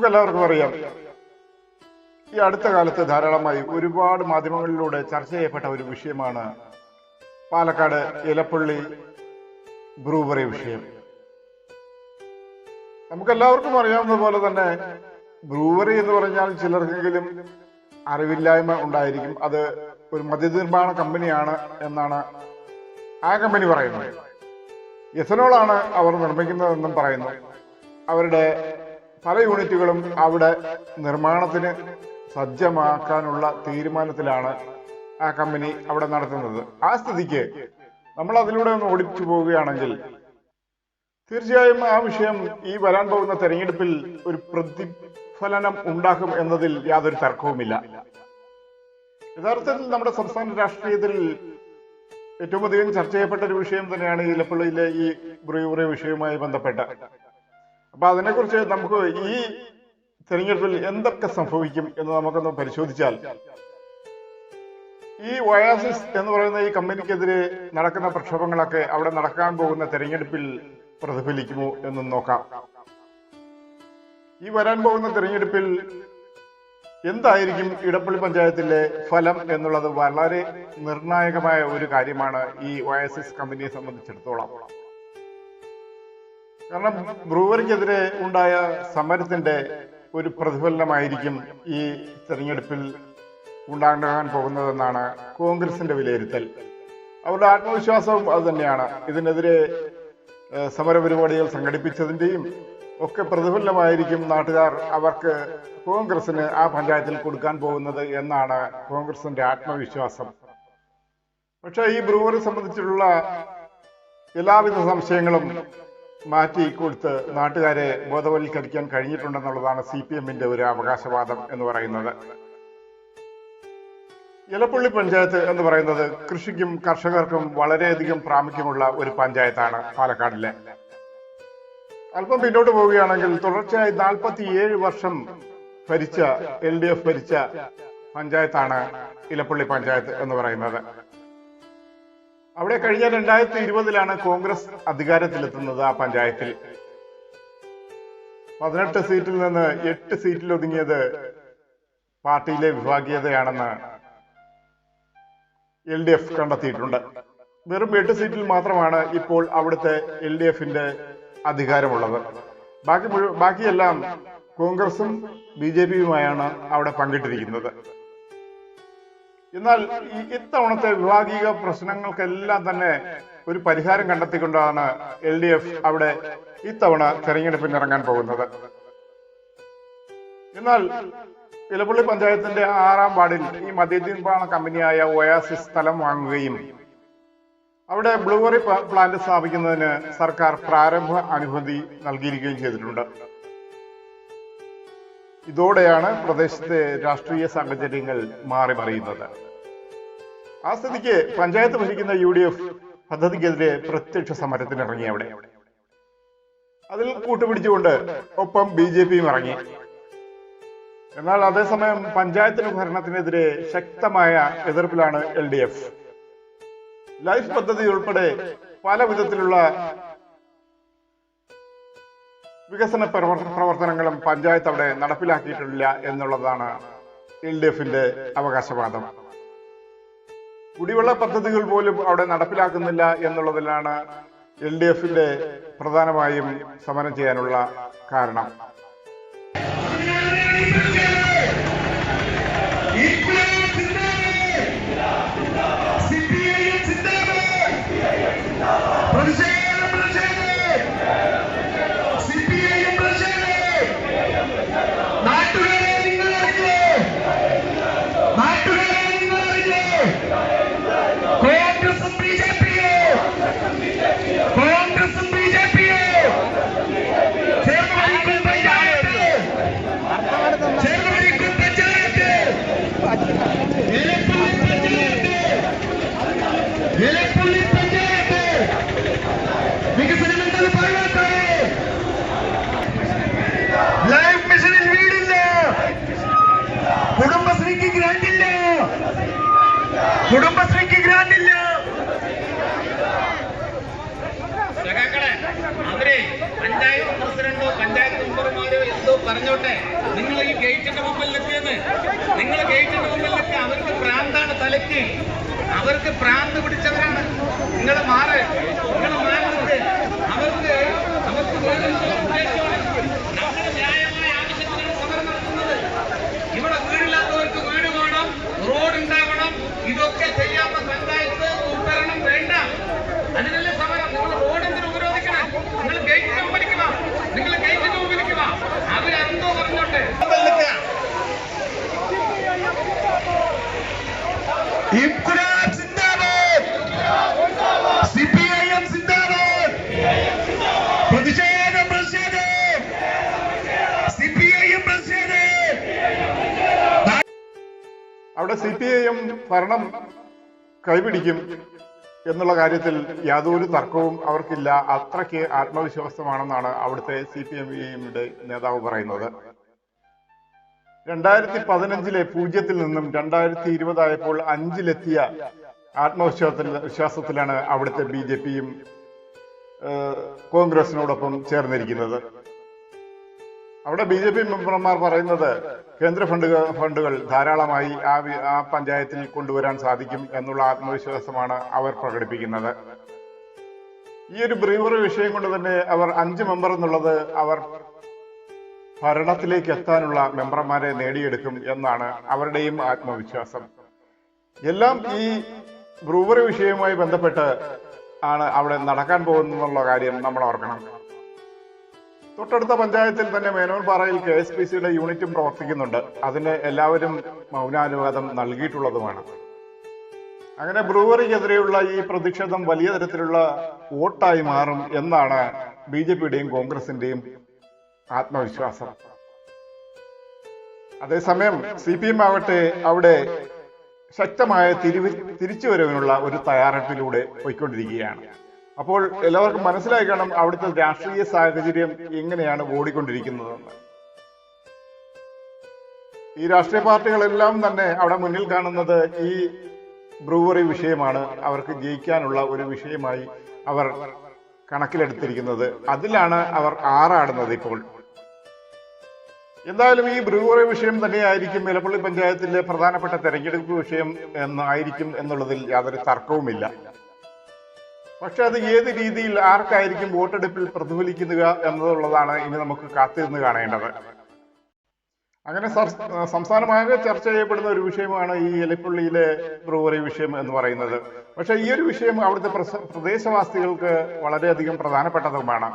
നമുക്കെല്ലാവർക്കും അറിയാം. ഈ അടുത്ത കാലത്ത് ധാരാളമായി ഒരുപാട് മാധ്യമങ്ങളിലൂടെ ചർച്ച ചെയ്യപ്പെട്ട ഒരു വിഷയമാണ് പാലക്കാട് ഇലപ്പള്ളി ബ്രൂവറി വിഷയം. നമുക്കെല്ലാവർക്കും അറിയാവുന്ന പോലെ തന്നെ ബ്രൂവറി എന്ന് പറഞ്ഞാൽ ചിലർക്കെങ്കിലും അറിവില്ലായ്മ ഉണ്ടായിരിക്കും. അത് ഒരു മദ്യനിർമ്മാണ കമ്പനിയാണ് എന്നാണ് ആ കമ്പനി പറയുന്നത്. എഥനോളാണ് അവർ നിർമ്മിക്കുന്നതെന്നും പറയുന്നു. അവരുടെ പല യൂണിറ്റുകളും അവിടെ നിർമ്മാണത്തിന് സജ്ജമാക്കാനുള്ള തീരുമാനത്തിലാണ് ആ കമ്പനി അവിടെ നടത്തുന്നത്. ആ സ്ഥിതിക്ക് നമ്മൾ അതിലൂടെ ഒന്ന് ഓടിച്ചു പോവുകയാണെങ്കിൽ തീർച്ചയായും ആ വിഷയം ഈ വരാൻ പോകുന്ന തെരഞ്ഞെടുപ്പിൽ ഒരു പ്രതിഫലനം ഉണ്ടാക്കും എന്നതിൽ യാതൊരു തർക്കവുമില്ല. യഥാർത്ഥത്തിൽ നമ്മുടെ സംസ്ഥാന രാഷ്ട്രീയത്തിൽ ഏറ്റവും അധികം ചർച്ച ചെയ്യപ്പെട്ട ഒരു വിഷയം തന്നെയാണ് ഈ ഇലപ്പള്ളിയിലെ ഈ ബ്രൂവറി വിഷയവുമായി ബന്ധപ്പെട്ട്. അപ്പൊ അതിനെക്കുറിച്ച് നമുക്ക് ഈ തെരഞ്ഞെടുപ്പിൽ എന്തൊക്കെ സംഭവിക്കും എന്ന് നമുക്കൊന്ന് പരിശോധിച്ചാൽ ഈ വയാസിസ് എന്ന് പറയുന്ന ഈ കമ്പനിക്കെതിരെ നടക്കുന്ന പ്രക്ഷോഭങ്ങളൊക്കെ അവിടെ നടക്കാൻ പോകുന്ന തെരഞ്ഞെടുപ്പിൽ പ്രതിഫലിക്കുമോ എന്ന് നോക്കാം. ഈ വരാൻ പോകുന്ന തെരഞ്ഞെടുപ്പിൽ എന്തായിരിക്കും ഇടപ്പള്ളി പഞ്ചായത്തിലെ ഫലം എന്നുള്ളത് വളരെ നിർണായകമായ ഒരു കാര്യമാണ് ഈ വയസിസ് കമ്പനിയെ സംബന്ധിച്ചിടത്തോളം. കാരണം ബ്രൂവറിക്കെതിരെ ഉണ്ടായ സമരത്തിന്റെ ഒരു പ്രതിഫലനമായിരിക്കും ഈ തെരഞ്ഞെടുപ്പിൽ ഉണ്ടാകാൻ പോകുന്നതെന്നാണ് കോൺഗ്രസിന്റെ വിലയിരുത്തൽ. അവരുടെ ആത്മവിശ്വാസവും അത് തന്നെയാണ്. ഇതിനെതിരെ സമരപരിപാടികൾ സംഘടിപ്പിച്ചതിന്റെയും ഒക്കെ പ്രതിഫലനമായിരിക്കും നാട്ടുകാർ അവർക്ക് കോൺഗ്രസിന് ആ പഞ്ചായത്തിൽ കൊടുക്കാൻ പോകുന്നത് എന്നാണ് കോൺഗ്രസിന്റെ ആത്മവിശ്വാസം. പക്ഷേ ഈ ബ്രൂവറി സംബന്ധിച്ചിട്ടുള്ള എല്ലാവിധ സംശയങ്ങളും മാറ്റി കൊടുത്ത് നാട്ടുകാരെ ബോധവൽക്കരിക്കാൻ കഴിഞ്ഞിട്ടുണ്ടെന്നുള്ളതാണ് സി പി എമ്മിന്റെ ഒരു അവകാശവാദം എന്ന് പറയുന്നത്. ഇലപ്പള്ളി പഞ്ചായത്ത് എന്ന് പറയുന്നത് കൃഷിക്കും കർഷകർക്കും വളരെയധികം പ്രാമുഖ്യമുള്ള ഒരു പഞ്ചായത്താണ് പാലക്കാടിലെ. അല്പം പിന്നോട്ട് പോവുകയാണെങ്കിൽ തുടർച്ചയായി നാൽപ്പത്തിയേഴ് വർഷം ഭരിച്ച എൽ ഡി എഫ് ഭരിച്ച പഞ്ചായത്താണ് ഇലപ്പള്ളി പഞ്ചായത്ത് എന്ന് പറയുന്നത്. അവിടെ കഴിഞ്ഞ രണ്ടായിരത്തി ഇരുപതിലാണ് കോൺഗ്രസ് അധികാരത്തിലെത്തുന്നത് ആ പഞ്ചായത്തിൽ. പതിനെട്ട് സീറ്റിൽ നിന്ന് എട്ട് സീറ്റിൽ ഒതുങ്ങിയത് പാർട്ടിയിലെ വിഭാഗീയതയാണെന്ന് എൽ ഡി എഫ് കണ്ടെത്തിയിട്ടുണ്ട്. വെറും എട്ട് സീറ്റിൽ മാത്രമാണ് ഇപ്പോൾ അവിടുത്തെ എൽ ഡി എഫിന്റെ അധികാരമുള്ളത്. ബാക്കി ബാക്കിയെല്ലാം കോൺഗ്രസും ബി ജെ പിയുമായാണ് അവിടെ പങ്കിട്ടിരിക്കുന്നത്. എന്നാൽ ഇത്തവണത്തെ വിഭാഗീയ പ്രശ്നങ്ങൾക്കെല്ലാം തന്നെ ഒരു പരിഹാരം കണ്ടെത്തിക്കൊണ്ടാണ് എൽ ഡി എഫ് അവിടെ ഇത്തവണ തെരഞ്ഞെടുപ്പിന് ഇറങ്ങാൻ പോകുന്നത്. എന്നാൽ ഇലപ്പള്ളി പഞ്ചായത്തിന്റെ ആറാം വാർഡിൽ ഈ മദ്യനിർമ്മാണ കമ്പനിയായ ഒയാസിസ് സ്ഥലം വാങ്ങുകയും അവിടെ ബ്ലൂവറി പ്ലാന്റ് സ്ഥാപിക്കുന്നതിന് സർക്കാർ പ്രാരംഭ അനുമതി നൽകിയിരിക്കുകയും ചെയ്തിട്ടുണ്ട്. ഇതോടെയാണ് പ്രദേശത്തെ രാഷ്ട്രീയ സാഹചര്യങ്ങൾ മാറി മറിയുന്നത്. ആ സ്ഥിതിക്ക് പഞ്ചായത്ത് ഭരിക്കുന്ന യു ഡി എഫ് പദ്ധതിക്കെതിരെ പ്രത്യക്ഷ സമരത്തിനിറങ്ങി അവിടെ. അതിൽ കൂട്ടുപിടിച്ചുകൊണ്ട് ഒപ്പം ബി ജെ പിയും ഇറങ്ങി. എന്നാൽ അതേസമയം പഞ്ചായത്തിന് ഭരണത്തിനെതിരെ ശക്തമായ എതിർപ്പിലാണ് എൽ ഡി എഫ്. ലൈഫ് പദ്ധതി ഉൾപ്പെടെ പല വിധത്തിലുള്ള വികസന പ്രവർ- പ്രവർത്തനങ്ങളും പഞ്ചായത്ത് അവിടെ നടപ്പിലാക്കിയിട്ടില്ല എന്നുള്ളതാണ് എൽ ഡി എഫിന്റെ അവകാശവാദം. കുടിവെള്ള പദ്ധതികൾ പോലും അവിടെ നടപ്പിലാക്കുന്നില്ല എന്നുള്ളതിലാണ് എൽ ഡി എഫിന്റെ പ്രധാനമായും സമരം ചെയ്യാനുള്ള കാരണം. നാട്ടുകാരെ കുടുംബശ്രീക്ക് ഗ്രാൻഡ് ഇല്ല അവരെ പഞ്ചായത്ത് പ്രസിഡന്റോ പഞ്ചായത്ത് മെമ്പർമാരോ എന്തോ പറഞ്ഞോട്ടെ. നിങ്ങൾ ഈ ഗേറ്റിന്റെ മുമ്പിൽ നിൽക്കുന്നു നിങ്ങൾ ഗേറ്റിന്റെ നിൽക്കുക അവർക്ക് പ്രാന്താണ് തലയ്ക്ക്. അവർക്ക് പ്രാന്ത് പിടിച്ചവരാണ്. നിങ്ങൾ മാറ്. നിങ്ങൾ മാറുന്നത് അവർക്ക് അവർക്ക് വേറെന്തോ quer ter അവിടെ സി പി ഐ എം ഭരണം കൈപിടിക്കും എന്നുള്ള കാര്യത്തിൽ യാതൊരു തർക്കവും അവർക്കില്ല. അത്രയ്ക്ക് ആത്മവിശ്വാസമാണെന്നാണ് അവിടുത്തെ സി പി എം എമ്മിന്റെ നേതാവ് പറയുന്നത്. രണ്ടായിരത്തി പതിനഞ്ചിലെ പൂജ്യത്തിൽ നിന്നും രണ്ടായിരത്തി ഇരുപതായപ്പോൾ അഞ്ചിലെത്തിയ ആത്മവിശ്വാസത്തിൽ വിശ്വാസത്തിലാണ് അവിടുത്തെ ബി ജെ പിയും കോൺഗ്രസിനോടൊപ്പം ചേർന്നിരിക്കുന്നത്. അവിടെ ബി ജെ പി മെമ്പർമാർ പറയുന്നത് കേന്ദ്ര ഫണ്ട് ഫണ്ടുകൾ ധാരാളമായി ആ ആ പഞ്ചായത്തിൽ കൊണ്ടുവരാൻ സാധിക്കും എന്നുള്ള ആത്മവിശ്വാസമാണ് അവർ പ്രകടിപ്പിക്കുന്നത്. ഈ ഒരു ബ്രീവറി വിഷയം കൊണ്ട് തന്നെ അവർ അഞ്ച് മെമ്പർ എന്നുള്ളത് അവർ ഭരണത്തിലേക്ക് എത്താനുള്ള മെമ്പർമാരെ നേടിയെടുക്കും എന്നാണ് അവരുടെയും ആത്മവിശ്വാസം. എല്ലാം ഈ ബ്രൂവറി വിഷയവുമായി ബന്ധപ്പെട്ട് ആണ് അവിടെ നടക്കാൻ പോകുന്നുള്ള കാര്യം നമ്മൾ ഓർക്കണം. തൊട്ടടുത്ത പഞ്ചായത്തിൽ തന്നെ മേനോൻപാറയിൽ കെ എസ് പി സിയുടെ യൂണിറ്റും പ്രവർത്തിക്കുന്നുണ്ട്. അതിന് എല്ലാവരും മൗനാനുവാദം നൽകിയിട്ടുള്ളതുമാണ്. അങ്ങനെ ബ്രൂവറിക്കെതിരെയുള്ള ഈ പ്രതിഷേധം വലിയ തരത്തിലുള്ള വോട്ടായി മാറും എന്നാണ് ബി ജെ പിയുടെയും കോൺഗ്രസിന്റെയും ആത്മവിശ്വാസം. അതേസമയം സി പി എം ആവട്ടെ അവിടെ ശക്തമായ തിരിവ് തിരിച്ചുവരവിനുള്ള ഒരു തയ്യാറെടുപ്പിലൂടെ പോയിക്കൊണ്ടിരിക്കുകയാണ്. അപ്പോൾ എല്ലാവർക്കും മനസ്സിലായി കാണും. അവിടുത്തെ രാഷ്ട്രീയ സാഹചര്യം എങ്ങനെയാണ് ഓടിക്കൊണ്ടിരിക്കുന്നതെന്ന്. ഈ രാഷ്ട്രീയ പാർട്ടികളെല്ലാം തന്നെ അവിടെ മുന്നിൽ കാണുന്നത് ഈ ബ്രൂവറി വിഷയമാണ്. അവർക്ക് ജയിക്കാനുള്ള ഒരു വിഷയമായി അവർ കണക്കിലെടുത്തിരിക്കുന്നത്. അതിലാണ് അവർ ആറാടുന്നത് ഇപ്പോൾ. എന്തായാലും ഈ ബ്രൂവറി വിഷയം തന്നെയായിരിക്കും ഇലപ്പള്ളി പഞ്ചായത്തിലെ പ്രധാനപ്പെട്ട തെരഞ്ഞെടുപ്പ് വിഷയം എന്നായിരിക്കും എന്നുള്ളതിൽ യാതൊരു തർക്കവുമില്ല. പക്ഷെ അത് ഏത് രീതിയിൽ ആർക്കായിരിക്കും വോട്ടെടുപ്പിൽ പ്രതിഫലിക്കുക എന്നുള്ളതാണ് ഇനി നമുക്ക് കാത്തിരുന്ന് കാണേണ്ടത്. അങ്ങനെ സംസ്ഥാനമാകെ ചർച്ച ചെയ്യപ്പെടുന്ന ഒരു വിഷയമാണ് ഈ എലിപ്പുള്ളിയിലെ ബ്രൂവറി വിഷയം എന്ന് പറയുന്നത്. പക്ഷെ ഈ ഒരു വിഷയം അവിടുത്തെ പ്രദേശവാസികൾക്ക് വളരെയധികം പ്രധാനപ്പെട്ടതുമാണ്.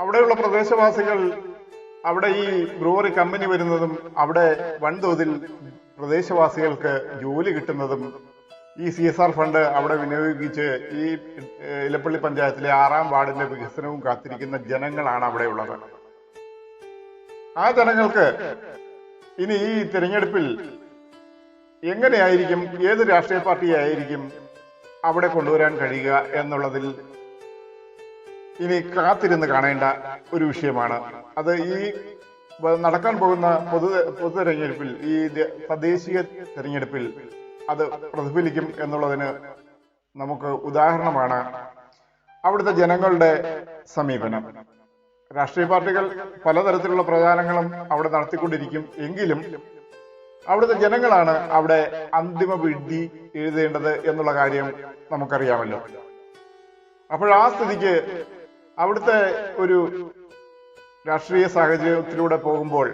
അവിടെയുള്ള പ്രദേശവാസികൾ അവിടെ ഈ ബ്രൂവറി കമ്പനി വരുന്നതും അവിടെ വൻതോതിൽ പ്രദേശവാസികൾക്ക് ജോലി കിട്ടുന്നതും ഈ സി എസ് ആർ ഫണ്ട് അവിടെ വിനിയോഗിച്ച് ഈ ഇലപ്പള്ളി പഞ്ചായത്തിലെ ആറാം വാർഡിന്റെ വികസനവും കാത്തിരിക്കുന്ന ജനങ്ങളാണ് അവിടെ ഉള്ളത്. ആ ജനങ്ങൾക്ക് ഇനി ഈ തിരഞ്ഞെടുപ്പിൽ എങ്ങനെയായിരിക്കും ഏത് രാഷ്ട്രീയ പാർട്ടിയായിരിക്കും അവിടെ കൊണ്ടുവരാൻ കഴിയുക എന്നുള്ളതിൽ ഇനി കാത്തിരുന്ന് കാണേണ്ട ഒരു വിഷയമാണ്. അത് ഈ നടക്കാൻ പോകുന്ന പൊതു പൊതു തെരഞ്ഞെടുപ്പിൽ ഈ തദ്ദേശീയ തെരഞ്ഞെടുപ്പിൽ അത് പ്രതിഫലിക്കും എന്നുള്ളതിന് നമുക്ക് ഉദാഹരണമാണ് അവിടുത്തെ ജനങ്ങളുടെ സമീപനം. രാഷ്ട്രീയ പാർട്ടികൾ പലതരത്തിലുള്ള പ്രചാരണങ്ങളും അവിടെ നടത്തിക്കൊണ്ടിരിക്കും എങ്കിലും അവിടുത്തെ ജനങ്ങളാണ് അവിടെ അന്തിമ വിധി എഴുതേണ്ടത് എന്നുള്ള കാര്യം നമുക്കറിയാമല്ലോ. അപ്പോൾ ആ സ്ഥിതിക്ക് അവിടുത്തെ ഒരു രാഷ്ട്രീയ സാഹചര്യത്തിലൂടെ പോകുമ്പോൾ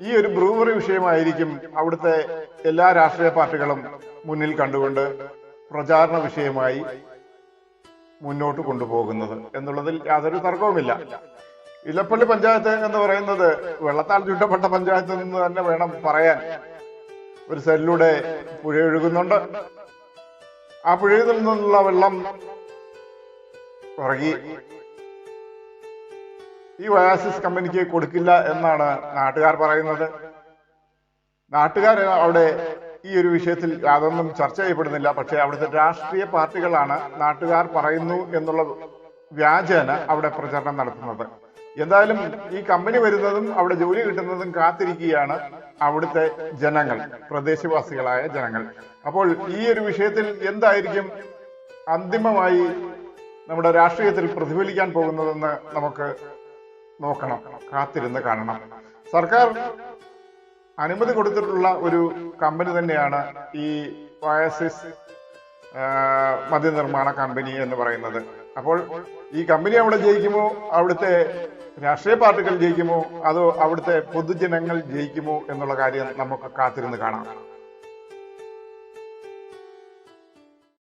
ഈ ഒരു ബ്രൂവറി വിഷയമായിരിക്കും അവിടുത്തെ എല്ലാ രാഷ്ട്രീയ പാർട്ടികളും മുന്നിൽ കണ്ടുകൊണ്ട് പ്രചാരണ വിഷയമായി മുന്നോട്ട് കൊണ്ടുപോകുന്നത് എന്നുള്ളതിൽ യാതൊരു തർക്കവുമില്ല. ഇലപ്പള്ളി പഞ്ചായത്ത് എന്ന് പറയുന്നത് വെള്ളത്താൽ ചുറ്റപ്പെട്ട പഞ്ചായത്ത് എന്ന് തന്നെ വേണം പറയാൻ. ഒരു സെല്ലിലൂടെ പുഴ ഒഴുകുന്നുണ്ട്. ആ പുഴയിൽ നിന്നുള്ള വെള്ളം പുറകി ഈ ഒയാസിസ് കമ്പനിക്ക് കൊടുക്കില്ല എന്നാണ് നാട്ടുകാർ പറയുന്നത്. നാട്ടുകാർ അവിടെ ഈ ഒരു വിഷയത്തിൽ യാതൊന്നും ചർച്ച ചെയ്യപ്പെടുന്നില്ല. പക്ഷേ അവിടുത്തെ രാഷ്ട്രീയ പാർട്ടികളാണ് നാട്ടുകാർ പറയുന്നു എന്നുള്ള വ്യാജേന അവിടെ പ്രചരണം നടത്തുന്നത്. എന്തായാലും ഈ കമ്പനി വരുന്നതും അവിടെ ജോലി കിട്ടുന്നതും കാത്തിരിക്കുകയാണ് അവിടുത്തെ ജനങ്ങൾ പ്രദേശവാസികളായ ജനങ്ങൾ. അപ്പോൾ ഈ ഒരു വിഷയത്തിൽ എന്തായിരിക്കും അന്തിമമായി നമ്മുടെ രാഷ്ട്രീയത്തിൽ പ്രതിഫലിക്കാൻ പോകുന്നതെന്ന് നമുക്ക് നോക്കണം കാത്തിരുന്ന് കാണണം. സർക്കാർ അനുമതി കൊടുത്തിട്ടുള്ള ഒരു കമ്പനി തന്നെയാണ് ഈ വയസിസ് മദ്യനിർമ്മാണ കമ്പനി എന്ന് പറയുന്നത്. അപ്പോൾ ഈ കമ്പനി അവിടെ ജയിക്കുമോ? അവിടുത്തെ രാഷ്ട്രീയ പാർട്ടികൾ ജയിക്കുമോ? അതോ അവിടുത്തെ പൊതുജനങ്ങൾ ജയിക്കുമോ എന്നുള്ള കാര്യം നമുക്ക് കാത്തിരുന്ന് കാണാം.